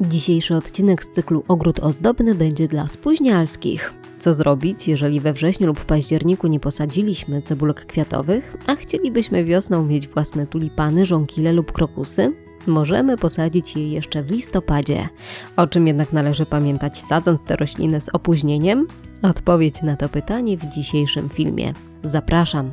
Dzisiejszy odcinek z cyklu Ogród Ozdobny będzie dla spóźnialskich. Co zrobić, jeżeli we wrześniu lub październiku nie posadziliśmy cebulek kwiatowych, a chcielibyśmy wiosną mieć własne tulipany, żonkile lub krokusy? Możemy posadzić je jeszcze w listopadzie. O czym jednak należy pamiętać sadząc te rośliny z opóźnieniem? Odpowiedź na to pytanie w dzisiejszym filmie. Zapraszam.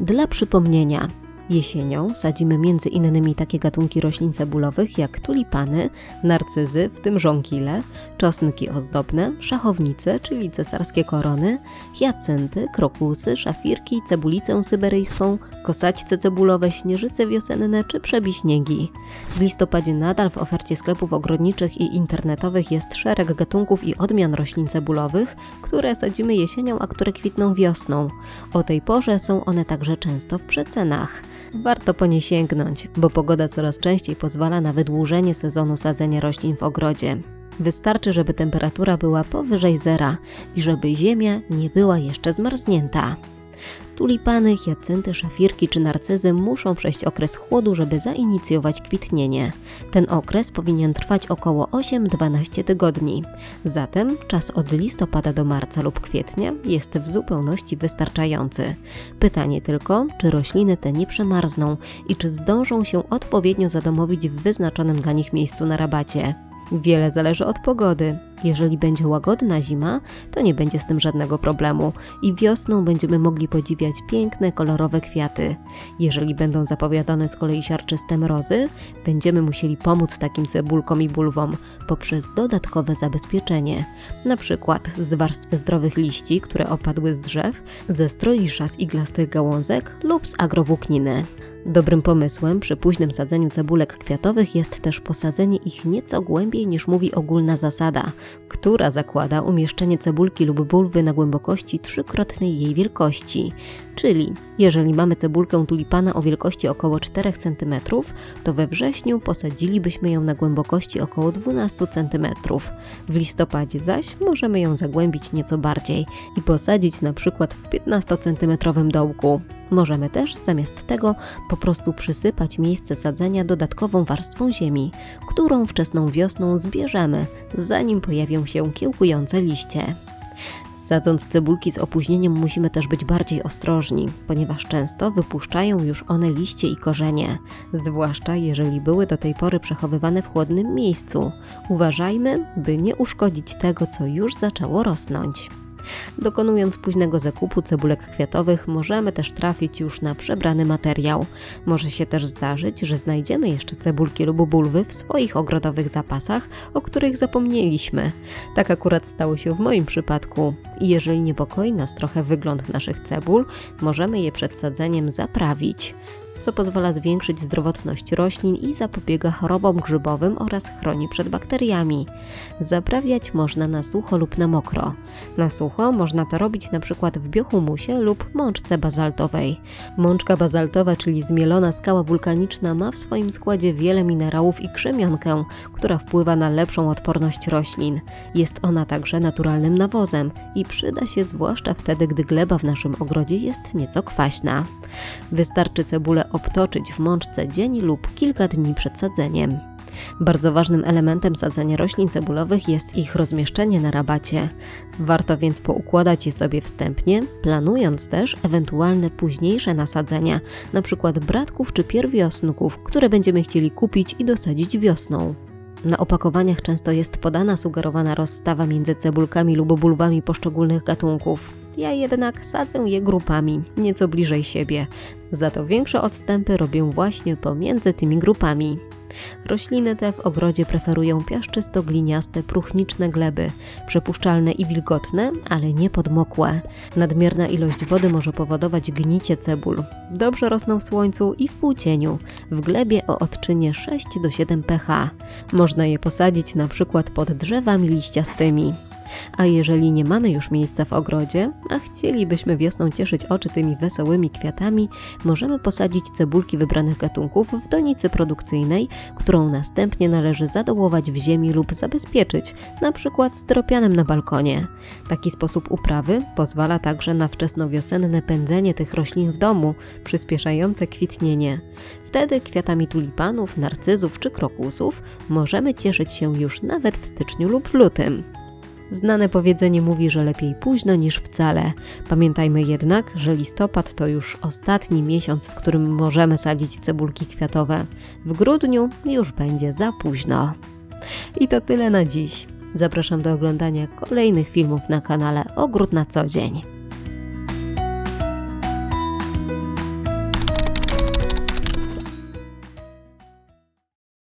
Dla przypomnienia, Jesienią sadzimy między innymi takie gatunki roślin cebulowych jak tulipany, narcyzy, w tym żonkile, czosnki ozdobne, szachownice, czyli cesarskie korony, hiacynty, krokusy, szafirki, cebulicę syberyjską, kosaćce cebulowe, śnieżyce wiosenne czy przebiśniegi. W listopadzie nadal w ofercie sklepów ogrodniczych i internetowych jest szereg gatunków i odmian roślin cebulowych, które sadzimy jesienią, a które kwitną wiosną. O tej porze są one także często w przecenach. Warto po nie sięgnąć, bo pogoda coraz częściej pozwala na wydłużenie sezonu sadzenia roślin w ogrodzie. Wystarczy, żeby temperatura była powyżej zera i żeby ziemia nie była jeszcze zmarznięta. Tulipany, hiacynty, szafirki czy narcyzy muszą przejść okres chłodu, żeby zainicjować kwitnienie. Ten okres powinien trwać około 8-12 tygodni. Zatem czas od listopada do marca lub kwietnia jest w zupełności wystarczający. Pytanie tylko, czy rośliny te nie przemarzną i czy zdążą się odpowiednio zadomowić w wyznaczonym dla nich miejscu na rabacie. Wiele zależy od pogody. Jeżeli będzie łagodna zima, to nie będzie z tym żadnego problemu i wiosną będziemy mogli podziwiać piękne, kolorowe kwiaty. Jeżeli będą zapowiadane z kolei siarczyste mrozy, będziemy musieli pomóc takim cebulkom i bulwom poprzez dodatkowe zabezpieczenie, na przykład z warstwy zdrowych liści, które opadły z drzew, ze stroisza z iglastych gałązek lub z agrowłókniny. Dobrym pomysłem przy późnym sadzeniu cebulek kwiatowych jest też posadzenie ich nieco głębiej niż mówi ogólna zasada, która zakłada umieszczenie cebulki lub bulwy na głębokości trzykrotnej jej wielkości. Czyli jeżeli mamy cebulkę tulipana o wielkości około 4 cm, to we wrześniu posadzilibyśmy ją na głębokości około 12 cm. W listopadzie zaś możemy ją zagłębić nieco bardziej i posadzić na przykład w 15 cm dołku. Możemy też zamiast tego po prostu przysypać miejsce sadzenia dodatkową warstwą ziemi, którą wczesną wiosną zbierzemy, zanim pojawią się kiełkujące liście. Sadząc cebulki z opóźnieniem musimy też być bardziej ostrożni, ponieważ często wypuszczają już one liście i korzenie, zwłaszcza jeżeli były do tej pory przechowywane w chłodnym miejscu. Uważajmy, by nie uszkodzić tego, co już zaczęło rosnąć. Dokonując późnego zakupu cebulek kwiatowych, możemy też trafić już na przebrany materiał. Może się też zdarzyć, że znajdziemy jeszcze cebulki lub bulwy w swoich ogrodowych zapasach, o których zapomnieliśmy. Tak akurat stało się w moim przypadku. I jeżeli niepokoi nas trochę wygląd naszych cebul, możemy je przed sadzeniem zaprawić co pozwala zwiększyć zdrowotność roślin i zapobiega chorobom grzybowym oraz chroni przed bakteriami. Zaprawiać można na sucho lub na mokro. Na sucho można to robić przykład w biohumusie lub mączce bazaltowej. Mączka bazaltowa, czyli zmielona skała wulkaniczna, ma w swoim składzie wiele minerałów i krzemionkę, która wpływa na lepszą odporność roślin. Jest ona także naturalnym nawozem i przyda się zwłaszcza wtedy, gdy gleba w naszym ogrodzie jest nieco kwaśna. Wystarczy cebulę obtoczyć w mączce dzień lub kilka dni przed sadzeniem. Bardzo ważnym elementem sadzenia roślin cebulowych jest ich rozmieszczenie na rabacie. Warto więc poukładać je sobie wstępnie, planując też ewentualne późniejsze nasadzenia, np. bratków czy pierwiosnków, które będziemy chcieli kupić i dosadzić wiosną. Na opakowaniach często jest podana sugerowana rozstawa między cebulkami lub bulwami poszczególnych gatunków. Ja jednak sadzę je grupami, nieco bliżej siebie. Za to większe odstępy robię właśnie pomiędzy tymi grupami. Rośliny te w ogrodzie preferują piaszczysto-gliniaste, próchniczne gleby, przepuszczalne i wilgotne, ale nie podmokłe. Nadmierna ilość wody może powodować gnicie cebul. Dobrze rosną w słońcu i w półcieniu, w glebie o odczynie 6 do 7 pH. Można je posadzić na przykład pod drzewami liściastymi. A jeżeli nie mamy już miejsca w ogrodzie, a chcielibyśmy wiosną cieszyć oczy tymi wesołymi kwiatami, możemy posadzić cebulki wybranych gatunków w donicy produkcyjnej, którą następnie należy zadołować w ziemi lub zabezpieczyć, na przykład stropianem na balkonie. Taki sposób uprawy pozwala także na wczesnowiosenne pędzenie tych roślin w domu, przyspieszające kwitnienie. Wtedy kwiatami tulipanów, narcyzów czy krokusów możemy cieszyć się już nawet w styczniu lub w lutym. Znane powiedzenie mówi, że lepiej późno niż wcale. Pamiętajmy jednak, że listopad to już ostatni miesiąc, w którym możemy sadzić cebulki kwiatowe. W grudniu już będzie za późno. I to tyle na dziś. Zapraszam do oglądania kolejnych filmów na kanale Ogród na co dzień.